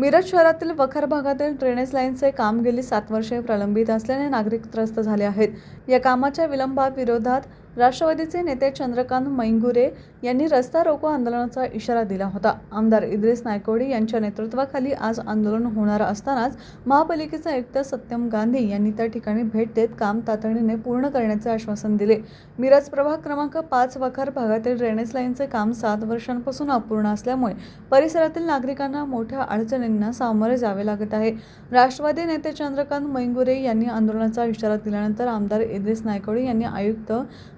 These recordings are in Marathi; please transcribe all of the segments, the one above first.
मिरज शहरातील वखार भागातील ड्रेनेज लाईनचे काम गेली सात वर्षे प्रलंबित असल्याने नागरिक त्रस्त झाले आहेत. या कामाच्या विलंबाविरोधात राष्ट्रवादीचे नेते चंद्रकांत मैंगुरे यांनी रस्ता रोको आंदोलनाचा इशारा दिला होता. आमदार इद्रिस नायकोडी यांच्या नेतृत्वाखाली आज आंदोलन होणार असतानाच महापालिकेचे आयुक्त सत्यम गांधी यांनी त्या ठिकाणी भेट देत काम तातडीने पूर्ण करण्याचे आश्वासन दिले. मिरज प्रभाग क्रमांक पाच वखार भागातील ड्रेनेज लाईनचे काम सात वर्षांपासून अपूर्ण असल्यामुळे परिसरातील नागरिकांना मोठ्या अडचणींना सामोरे जावे लागत आहे. राष्ट्रवादी नेते चंद्रकांत मैंगुरे यांनी आंदोलनाचा इशारा दिल्यानंतर आमदार इद्रिस नायकोडी यांनी आयुक्त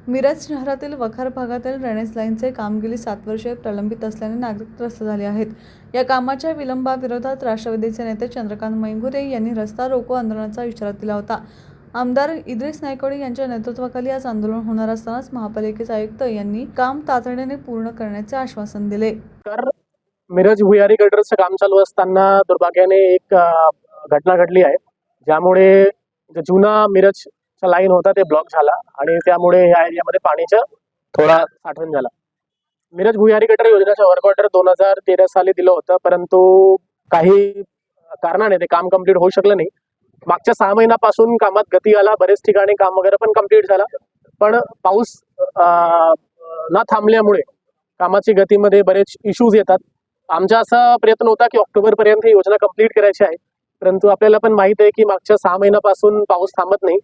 मिरज शहरातील वखार भागातील ड्रेनेज लाईनचे काम गेली सात वर्षे प्रलंबित असल्याने नागरिक त्रस्त झाले आहेत. या कामाच्या विलंबाविरोधात राष्ट्रवादीचे नेते चंद्रकांत मैंगुरे यांनी रस्ता रोको आंदोलनाचा इशारा दिला होता. आमदार इद्रिस नायकोडे यांच्या नेतृत्वाखाली आज आंदोलन होणार असतानाच महापालिकेचे आयुक्त यांनी काम तातडीने पूर्ण करण्याचे आश्वासन दिले. तर मिरज भुयारी गटरचं काम चालू असताना दुर्भाग्याने एक घटना घडली आहे. ज्यामुळे जुना मिरज लाईन होता ते ब्लॉक झाला. आणि त्यामुळे ह्या एरियामध्ये पाणीचं थोडा साठवण झाला. मिरज भुयारी गटर योजनेचा वर्क ऑर्डर दोन हजार तेरा साली दिलं होतं परंतु काही कारणाने ते काम कंप्लीट होऊ शकलं नाही. मागच्या सहा महिन्यापासून कामात गती आला बरेच ठिकाणी काम वगैरे पण कंप्लीट झाला. पण पाऊस न थांबल्यामुळे कामाची गतीमध्ये बरेच इश्यूज येतात. आमचा असा प्रयत्न होता की ऑक्टोबर पर्यंत ही योजना कंप्लीट करायची आहे. परंतु आपल्याला पण माहीत आहे की मागच्या सहा महिन्यापासून पाऊस थांबत नाही.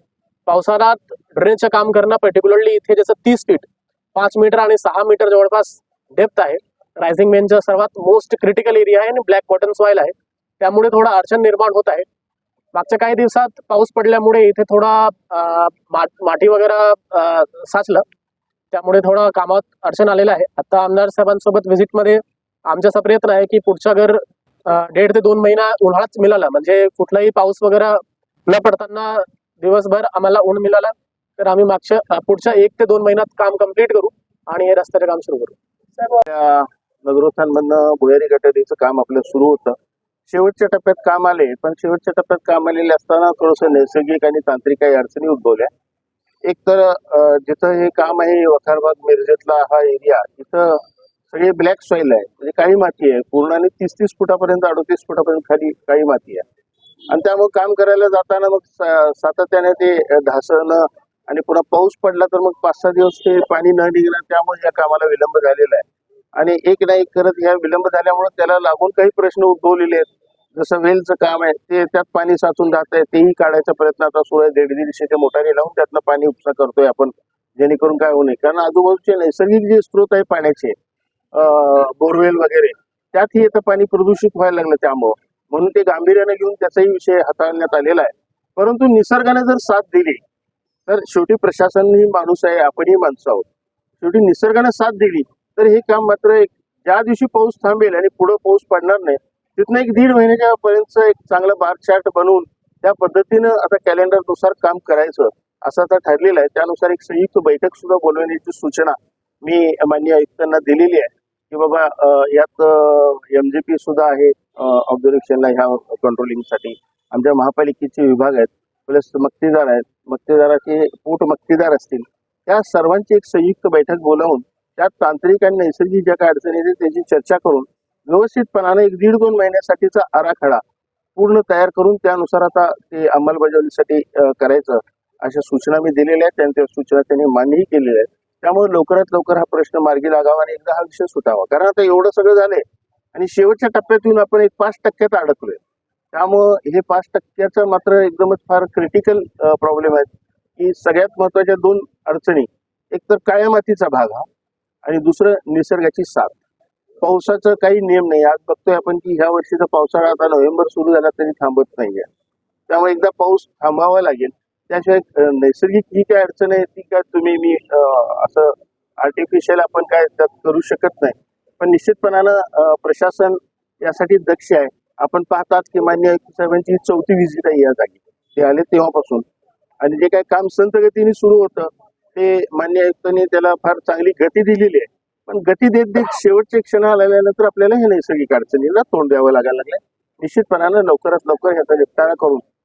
पावसाळ्यात ड्रेनचं काम करणं पर्टिक्युलरली इथे जसं तीस फीट पाच मीटर आणि सहा मीटर जवळपास डेप्थ आहे. रायझिंग मेनचा सर्वात मोस्ट क्रिटिकल एरिया आहे आणि ब्लॅक कॉटन सॉइल आहे. त्यामुळे थोडा अडचण निर्माण होत आहे. मागच्या काही दिवसात पाऊस पडल्यामुळे इथे थोडा माटी मा- वगैरे साचलं. त्यामुळे थोडं कामात अडचण आलेलं आहे. आता आमदार साहेबांसोबत व्हिजिटमध्ये आमच्याचा प्रयत्न आहे की पुढच्या घर अं, दीड ते दोन महिना उन्हाळाच मिळाला. म्हणजे कुठलाही पाऊस वगैरे न पडताना दिवसभर आम्हाला ऊन मिळाला. तर आम्ही मागच्या पुढच्या एक ते दोन महिन्यात काम कंप्लीट करू आणि हे रस्त्याचे काम सुरू करू. त्या नगरोत्थानमधनं भुयारी गटारीचं काम आपलं सुरू होतं. शेवटच्या टप्प्यात काम आले पण शेवटच्या टप्प्यात काम आलेले असताना थोडंसं नैसर्गिक आणि तांत्रिक काही अडचणी उद्भवल्या. एक तर जिथं हे काम आहे वखारबाग मिरजेतला हा एरिया तिथं सगळे ब्लॅक सॉइल आहे. म्हणजे काही माती आहे. पूर्ण आणि तीस तीस फुटापर्यंत अडोतीस फुटापर्यंत खाली काही माती आहे. आणि त्यामुळे काम करायला जाताना मग सातत्याने ते ढासळणं आणि पुन्हा पाऊस पडला तर मग पाच सहा दिवस ते पाणी न निघणं त्यामुळे या कामाला विलंब झालेला आहे. आणि एक ना एक करत ह्या विलंब झाल्यामुळे त्याला लागून काही प्रश्न उद्भवलेले आहेत. जसं वेलचं काम आहे ते त्यात पाणी साचून जात आहे तेही काढायचा प्रयत्न आता सुरू आहे. दीड ते मोटारी लावून त्यातनं पाणी उपसा करतोय आपण जेणेकरून काय होऊ नये. कारण आजूबाजूचे नैसर्गिक जे स्रोत आहे पाण्याचे बोरवेल वगैरे त्यातही आता पाणी प्रदूषित व्हायला लागलं त्यामुळं. म्हणून ते गांभीर्याने घेऊन त्याचाही विषय हाताळण्यात आलेला आहे. परंतु निसर्गाने जर साथ दिली तर शेवटी प्रशासन ही माणूस आहे आपणही माणसं आहोत. शेवटी निसर्गाने साथ दिली तर हे काम मात्र एक ज्या दिवशी पाऊस थांबेल आणि पुढे पाऊस पडणार नाही तिथनं एक दीड महिन्याच्या पर्यंत एक चांगलं बार चार्ट बनवून त्या पद्धतीनं आता कॅलेंडरनुसार काम करायचं असं आता ठरलेलं आहे. त्यानुसार एक संयुक्त बैठक सुद्धा बोलवण्याची सूचना मी मान्य आयुक्तांना दिलेली आहे की बाबा यात एमजीपी सुद्धा आहे ऑब्झर्वेशनला ह्या कंट्रोलिंगसाठी आमच्या महापालिकेचे विभाग आहेत प्लस मक्तेदार आहेत मक्तेदाराचे पोट मक्तेदार असतील त्या सर्वांची एक संयुक्त बैठक बोलावून त्यात तांत्रिक आणि नैसर्गिक ज्या काही अडचणी आहेत त्याची चर्चा करून व्यवस्थितपणाने एक दीड दोन महिन्यासाठीचा आराखडा पूर्ण तयार करून त्यानुसार आता ते अंमलबजावणीसाठी करायचं अशा सूचना मी दिलेल्या आहेत. त्यांच्या सूचना त्यांनी मान्यही केलेल्या आहेत. त्यामुळे लवकरात लवकर हा प्रश्न मार्गी लागावा आणि एकदा हा विषय सुटावा. कारण आता एवढं सगळं झालंय आणि शेवटच्या टप्प्यात येऊन आपण एक पाच टक्क्यात अडकलोय. त्यामुळं हे पाच टक्क्याचं मात्र एकदमच फार क्रिटिकल प्रॉब्लेम आहे की सगळ्यात महत्त्वाच्या दोन अडचणी एक तर काळ्या मातीचा भाग हा आणि दुसरं निसर्गाची साथ. पावसाचं काही नियम नाही. आज बघतोय आपण की ह्या वर्षीचा पावसाळा आता नोव्हेंबर सुरू झाला तरी थांबत नाहीये. त्यामुळे एकदा पाऊस थांबावा लागेल. त्याशिवाय नैसर्गिक जी काय अडचण आहे ती काय तुम्ही मी असं आर्टिफिशियल आपण काय त्यात करू शकत नाही. पण निश्चितपणानं प्रशासन यासाठी दक्ष आहे. आपण पाहतात की मान्य आयुक्त साहेबांची ही चौथी व्हिजिट आहे या जागी. ते आले तेव्हापासून. आणि जे काही काम संत गतीने सुरू होतं ते मान्य आयुक्तांनी त्याला फार चांगली गती दिलेली आहे. पण गती देत देत शेवटचे क्षण आल्यानंतर आपल्याला हे नैसर्गिक अडचणीला तोंड द्यावं लागायला लागलंय. निश्चितपणानं लवकरात लवकर ह्याचा निपटारा करून